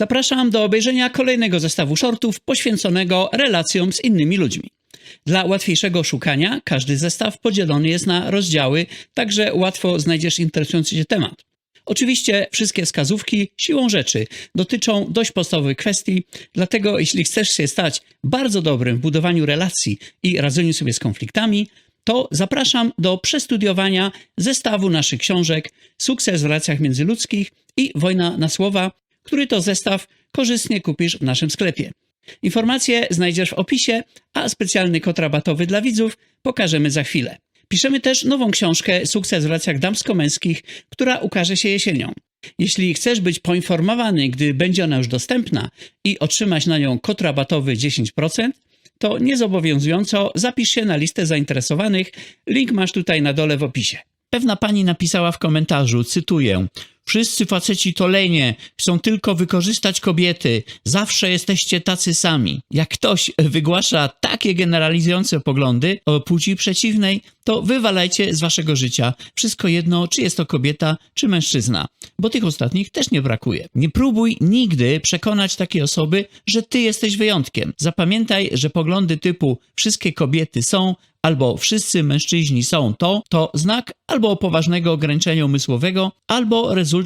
Zapraszam do obejrzenia kolejnego zestawu shortów poświęconego relacjom z innymi ludźmi. Dla łatwiejszego szukania każdy zestaw podzielony jest na rozdziały, także łatwo znajdziesz interesujący Cię temat. Oczywiście wszystkie wskazówki siłą rzeczy dotyczą dość podstawowych kwestii, dlatego jeśli chcesz się stać bardzo dobrym w budowaniu relacji i radzeniu sobie z konfliktami, to zapraszam do przestudiowania zestawu naszych książek Sukces w relacjach międzyludzkich i Wojna na słowa, który to zestaw korzystnie kupisz w naszym sklepie. Informacje znajdziesz w opisie, a specjalny kod rabatowy dla widzów pokażemy za chwilę. Piszemy też nową książkę Sukces w relacjach damsko-męskich, która ukaże się jesienią. Jeśli chcesz być poinformowany, gdy będzie ona już dostępna i otrzymać na nią kod rabatowy 10%, to niezobowiązująco zapisz się na listę zainteresowanych. Link masz tutaj na dole w opisie. Pewna pani napisała w komentarzu, cytuję: Wszyscy faceci to lenie, chcą tylko wykorzystać kobiety, zawsze jesteście tacy sami. Jak ktoś wygłasza takie generalizujące poglądy o płci przeciwnej, to wywalajcie z waszego życia. Wszystko jedno, czy jest to kobieta, czy mężczyzna, bo tych ostatnich też nie brakuje. Nie próbuj nigdy przekonać takiej osoby, że ty jesteś wyjątkiem. Zapamiętaj, że poglądy typu wszystkie kobiety są albo wszyscy mężczyźni są to, to znak albo poważnego ograniczenia umysłowego, albo rezultat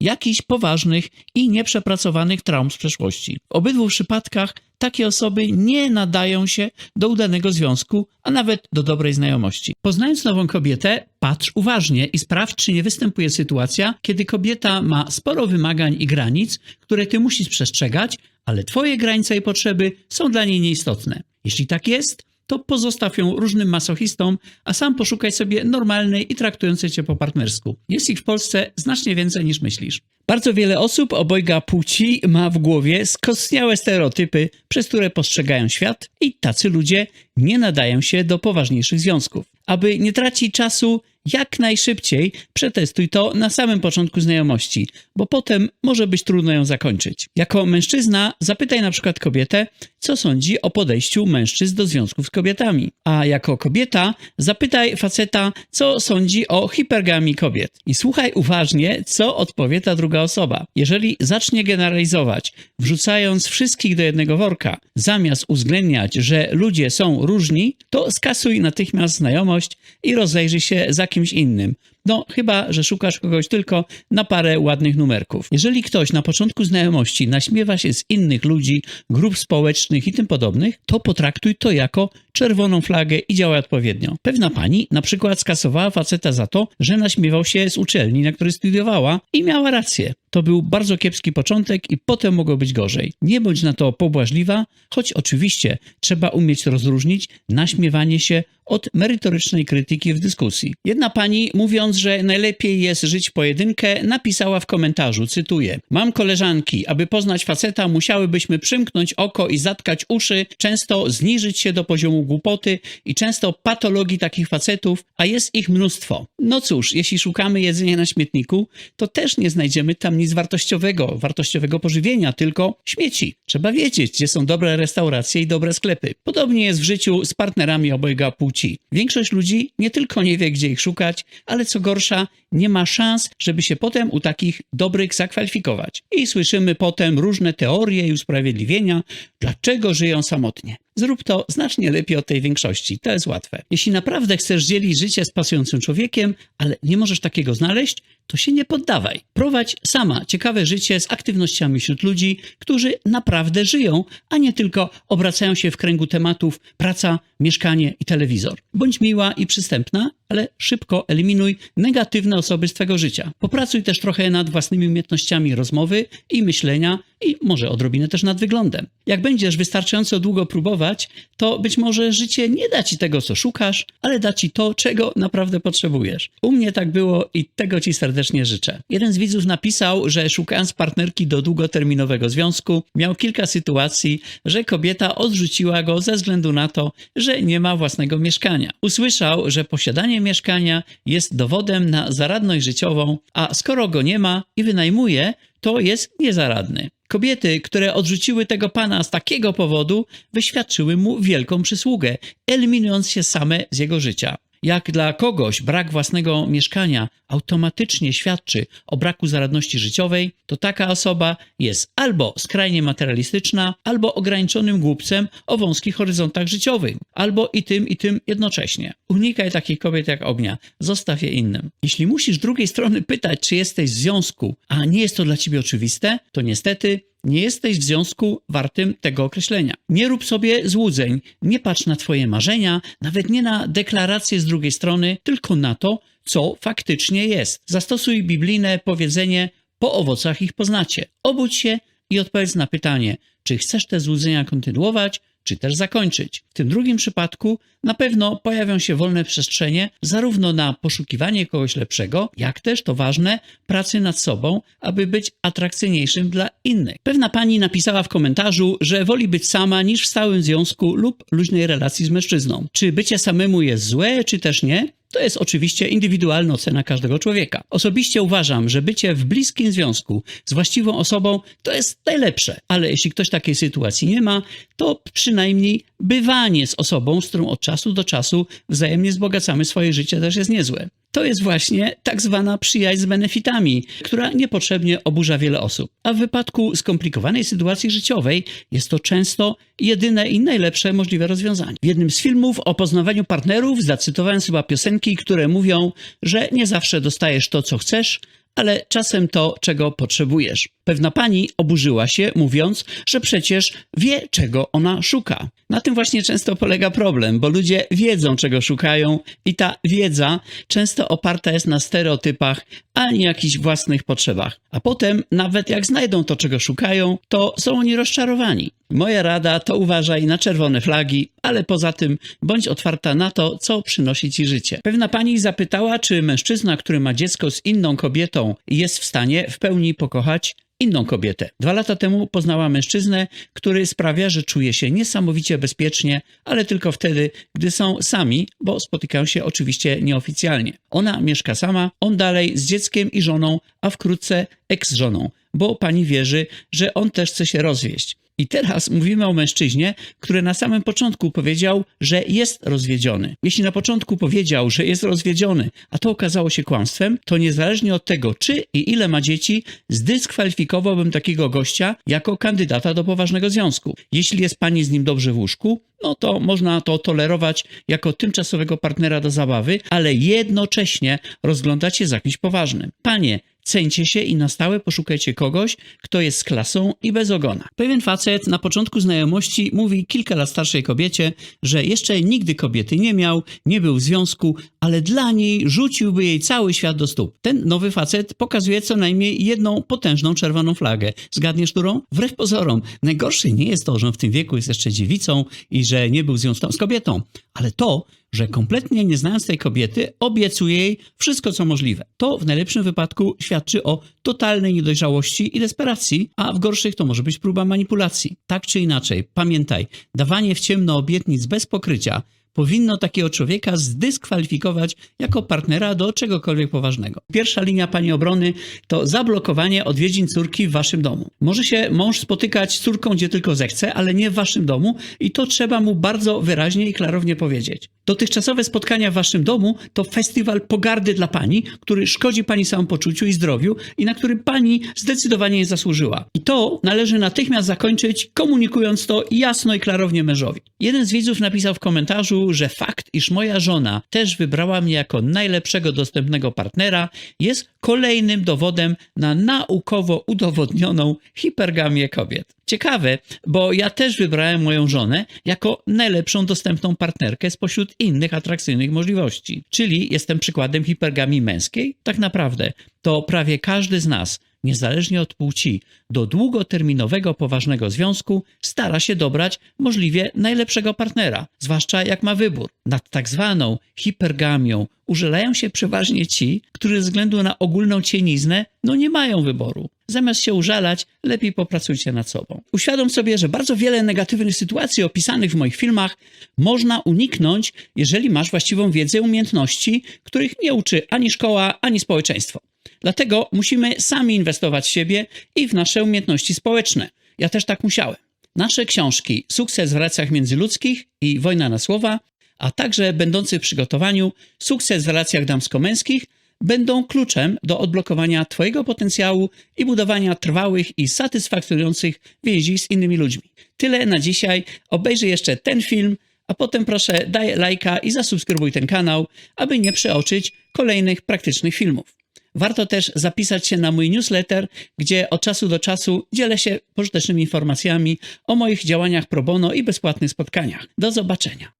jakichś poważnych i nieprzepracowanych traum z przeszłości. W obydwu przypadkach takie osoby nie nadają się do udanego związku, a nawet do dobrej znajomości. Poznając nową kobietę, patrz uważnie i sprawdź, czy nie występuje sytuacja, kiedy kobieta ma sporo wymagań i granic, które ty musisz przestrzegać, ale twoje granice i potrzeby są dla niej nieistotne. Jeśli tak jest, to pozostaw ją różnym masochistom, a sam poszukaj sobie normalnej i traktującej cię po partnersku. Jest ich w Polsce znacznie więcej niż myślisz. Bardzo wiele osób obojga płci ma w głowie skostniałe stereotypy, przez które postrzegają świat i tacy ludzie nie nadają się do poważniejszych związków. Aby nie tracić czasu, jak najszybciej przetestuj to na samym początku znajomości, bo potem może być trudno ją zakończyć. Jako mężczyzna zapytaj na przykład kobietę, co sądzi o podejściu mężczyzn do związków z kobietami. A jako kobieta zapytaj faceta, co sądzi o hipergamii kobiet. I słuchaj uważnie, co odpowie ta druga osoba. Jeżeli zacznie generalizować, wrzucając wszystkich do jednego worka, zamiast uwzględniać, że ludzie są różni, to skasuj natychmiast znajomość i rozejrzyj się za kimś innym. No, chyba, że szukasz kogoś tylko na parę ładnych numerków. Jeżeli ktoś na początku znajomości naśmiewa się z innych ludzi, grup społecznych i tym podobnych, to potraktuj to jako czerwoną flagę i działaj odpowiednio. Pewna pani na przykład skasowała faceta za to, że naśmiewał się z uczelni, na której studiowała i miała rację. To był bardzo kiepski początek i potem mogło być gorzej. Nie bądź na to pobłażliwa, choć oczywiście trzeba umieć rozróżnić naśmiewanie się od merytorycznej krytyki w dyskusji. Jedna pani, mówiąc, że najlepiej jest żyć pojedynkę, napisała w komentarzu, cytuję: Mam koleżanki, aby poznać faceta, musiałybyśmy przymknąć oko i zatkać uszy, często zniżyć się do poziomu głupoty i często patologii takich facetów, a jest ich mnóstwo. No cóż, jeśli szukamy jedzenia na śmietniku, to też nie znajdziemy tam nic wartościowego, wartościowego pożywienia, tylko śmieci. Trzeba wiedzieć, gdzie są dobre restauracje i dobre sklepy. Podobnie jest w życiu z partnerami obojga płci. Większość ludzi nie tylko nie wie, gdzie ich szukać, ale co gorsza, nie ma szans, żeby się potem u takich dobrych zakwalifikować. I słyszymy potem różne teorie i usprawiedliwienia, dlaczego żyją samotnie. Zrób to znacznie lepiej od tej większości. To jest łatwe. Jeśli naprawdę chcesz dzielić życie z pasującym człowiekiem, ale nie możesz takiego znaleźć, to się nie poddawaj. Prowadź sama ciekawe życie z aktywnościami wśród ludzi, którzy naprawdę żyją, a nie tylko obracają się w kręgu tematów praca, mieszkanie i telewizor. Bądź miła i przystępna, ale szybko eliminuj negatywne osoby z twojego życia. Popracuj też trochę nad własnymi umiejętnościami rozmowy i myślenia i może odrobinę też nad wyglądem. Jak będziesz wystarczająco długo próbować, to być może życie nie da ci tego, co szukasz, ale da ci to, czego naprawdę potrzebujesz. U mnie tak było i tego ci serdecznie życzę. Jeden z widzów napisał, że szukając partnerki do długoterminowego związku, miał kilka sytuacji, że kobieta odrzuciła go ze względu na to, że nie ma własnego mieszkania. Usłyszał, że posiadanie mieszkania jest dowodem na zaradność życiową, a skoro go nie ma i wynajmuje, to jest niezaradny. Kobiety, które odrzuciły tego pana z takiego powodu, wyświadczyły mu wielką przysługę, eliminując się same z jego życia. Jak dla kogoś brak własnego mieszkania automatycznie świadczy o braku zaradności życiowej, to taka osoba jest albo skrajnie materialistyczna, albo ograniczonym głupcem o wąskich horyzontach życiowych, albo i tym, i tym jednocześnie. Unikaj takich kobiet jak ognia, zostaw je innym. Jeśli musisz drugiej strony pytać, czy jesteś w związku, a nie jest to dla ciebie oczywiste, to niestety nie jesteś w związku wartym tego określenia. Nie rób sobie złudzeń, nie patrz na Twoje marzenia, nawet nie na deklaracje z drugiej strony, tylko na to, co faktycznie jest. Zastosuj biblijne powiedzenie: po owocach ich poznacie. Obudź się i odpowiedz na pytanie, czy chcesz te złudzenia kontynuować, czy też zakończyć. W tym drugim przypadku na pewno pojawią się wolne przestrzenie zarówno na poszukiwanie kogoś lepszego, jak też to ważne, pracy nad sobą, aby być atrakcyjniejszym dla innych. Pewna pani napisała w komentarzu, że woli być sama niż w stałym związku lub luźnej relacji z mężczyzną. Czy bycie samemu jest złe, czy też nie? To jest oczywiście indywidualna ocena każdego człowieka. Osobiście uważam, że bycie w bliskim związku z właściwą osobą to jest najlepsze, ale jeśli ktoś takiej sytuacji nie ma, to przynajmniej bywanie z osobą, z którą od czasu do czasu wzajemnie wzbogacamy swoje życie, też jest niezłe. To jest właśnie tak zwana przyjaźń z benefitami, która niepotrzebnie oburza wiele osób. A w wypadku skomplikowanej sytuacji życiowej jest to często jedyne i najlepsze możliwe rozwiązanie. W jednym z filmów o poznawaniu partnerów zacytowałem chyba piosenki, które mówią, że nie zawsze dostajesz to, co chcesz, ale czasem to, czego potrzebujesz. Pewna pani oburzyła się, mówiąc, że przecież wie, czego ona szuka. Na tym właśnie często polega problem, bo ludzie wiedzą, czego szukają, i ta wiedza często oparta jest na stereotypach, a nie jakichś własnych potrzebach. A potem, nawet jak znajdą to, czego szukają, to są oni rozczarowani. Moja rada to uważaj na czerwone flagi, ale poza tym bądź otwarta na to, co przynosi ci życie. Pewna pani zapytała, czy mężczyzna, który ma dziecko z inną kobietą, jest w stanie w pełni pokochać inną kobietę. Dwa lata temu poznała mężczyznę, który sprawia, że czuje się niesamowicie bezpiecznie, ale tylko wtedy, gdy są sami, bo spotykają się oczywiście nieoficjalnie. Ona mieszka sama, on dalej z dzieckiem i żoną, a wkrótce eks-żoną, bo pani wierzy, że on też chce się rozwieść. I teraz mówimy o mężczyźnie, który na samym początku powiedział, że jest rozwiedziony. Jeśli na początku powiedział, że jest rozwiedziony, a to okazało się kłamstwem, to niezależnie od tego, czy i ile ma dzieci, zdyskwalifikowałbym takiego gościa jako kandydata do poważnego związku. Jeśli jest pani z nim dobrze w łóżku, no to można to tolerować jako tymczasowego partnera do zabawy, ale jednocześnie rozglądać się za kimś poważnym. Panie, Cencie się i na stałe poszukajcie kogoś, kto jest z klasą i bez ogona. Pewien facet na początku znajomości mówi kilka lat starszej kobiecie, że jeszcze nigdy kobiety nie miał, nie był w związku, ale dla niej rzuciłby jej cały świat do stóp. Ten nowy facet pokazuje co najmniej jedną potężną czerwoną flagę. Zgadniesz, którą? Wbrew pozorom, najgorsze nie jest to, że w tym wieku jest jeszcze dziewicą i że nie był w związku z kobietą, ale to, że kompletnie nie znając tej kobiety, obiecuje jej wszystko, co możliwe. To w najlepszym wypadku świadczy o totalnej niedojrzałości i desperacji, a w gorszych to może być próba manipulacji. Tak czy inaczej, pamiętaj, dawanie w ciemno obietnic bez pokrycia powinno takiego człowieka zdyskwalifikować jako partnera do czegokolwiek poważnego. Pierwsza linia pani obrony to zablokowanie odwiedzin córki w waszym domu. Może się mąż spotykać z córką gdzie tylko zechce, ale nie w waszym domu i to trzeba mu bardzo wyraźnie i klarownie powiedzieć. Dotychczasowe spotkania w waszym domu to festiwal pogardy dla pani, który szkodzi pani samopoczuciu i zdrowiu i na który pani zdecydowanie nie zasłużyła. I to należy natychmiast zakończyć, komunikując to jasno i klarownie mężowi. Jeden z widzów napisał w komentarzu, że fakt, iż moja żona też wybrała mnie jako najlepszego dostępnego partnera, jest kolejnym dowodem na naukowo udowodnioną hipergamię kobiet. Ciekawe, bo ja też wybrałem moją żonę jako najlepszą dostępną partnerkę spośród innych atrakcyjnych możliwości. Czyli jestem przykładem hipergamii męskiej? Tak naprawdę, to prawie każdy z nas niezależnie od płci, do długoterminowego, poważnego związku stara się dobrać możliwie najlepszego partnera, zwłaszcza jak ma wybór. Nad tak zwaną hipergamią użelają się przeważnie ci, którzy ze względu na ogólną cieniznę no nie mają wyboru. Zamiast się użalać, lepiej popracujcie nad sobą. Uświadom sobie, że bardzo wiele negatywnych sytuacji opisanych w moich filmach można uniknąć, jeżeli masz właściwą wiedzę i umiejętności, których nie uczy ani szkoła, ani społeczeństwo. Dlatego musimy sami inwestować w siebie i w nasze umiejętności społeczne. Ja też tak musiałem. Nasze książki Sukces w relacjach międzyludzkich i Wojna na słowa a także będący w przygotowaniu sukces w relacjach damsko-męskich będą kluczem do odblokowania Twojego potencjału i budowania trwałych i satysfakcjonujących więzi z innymi ludźmi. Tyle na dzisiaj. Obejrzyj jeszcze ten film, a potem proszę daj lajka i zasubskrybuj ten kanał, aby nie przeoczyć kolejnych praktycznych filmów. Warto też zapisać się na mój newsletter, gdzie od czasu do czasu dzielę się pożytecznymi informacjami o moich działaniach pro bono i bezpłatnych spotkaniach. Do zobaczenia.